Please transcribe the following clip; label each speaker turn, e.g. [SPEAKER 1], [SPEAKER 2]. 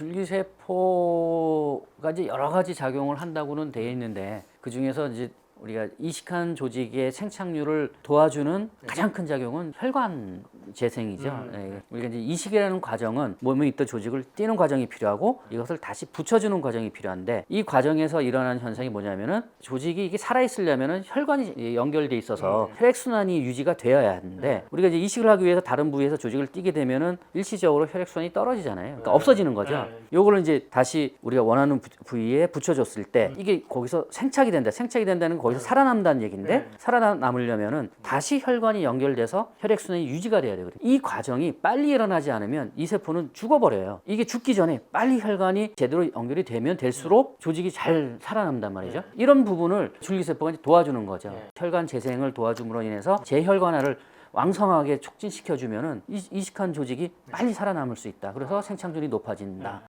[SPEAKER 1] 줄기세포가 이제 여러 가지 작용을 한다고는 되어 있는데 그 중에서 이제 우리가 이식한 조직의 생착률을 도와주는 가장 큰 작용은 혈관 재생이죠. 예. 우리가 이제 이식이라는 과정은 몸에 있던 조직을 띄는 과정이 필요하고 이것을 다시 붙여주는 과정이 필요한데 이 과정에서 일어나는 현상이 뭐냐면은 조직이 이게 살아 있으려면은 혈관이 연결돼 있어서 혈액 순환이 유지가 되어야 하는데 우리가 이제 이식을 하기 위해서 다른 부위에서 조직을 띄게 되면은 일시적으로 혈액 순환이 떨어지잖아요. 그러니까 없어지는 거죠. 요거를 이제 다시 우리가 원하는 부- 부위에 붙여줬을 때 이게 거기서 생착이 된다. 생착이 된다는 건 거기서 살아남다는 얘기인데 살아남으려면은 다시 혈관이 연결돼서 혈액 순환이 유지가 돼야 되거든요. 이 과정이 빨리 일어나지 않으면 이 세포는 죽어버려요. 이게 죽기 전에 빨리 혈관이 제대로 연결이 되면 될수록 조직이 잘 살아남단 말이죠. 이런 부분을 줄기세포가 도와주는 거죠. 혈관 재생을 도와줌으로 인해서 재혈관화를 왕성하게 촉진시켜주면은 이- 이식한 조직이 빨리 살아남을 수 있다. 그래서 생착률이 높아진다.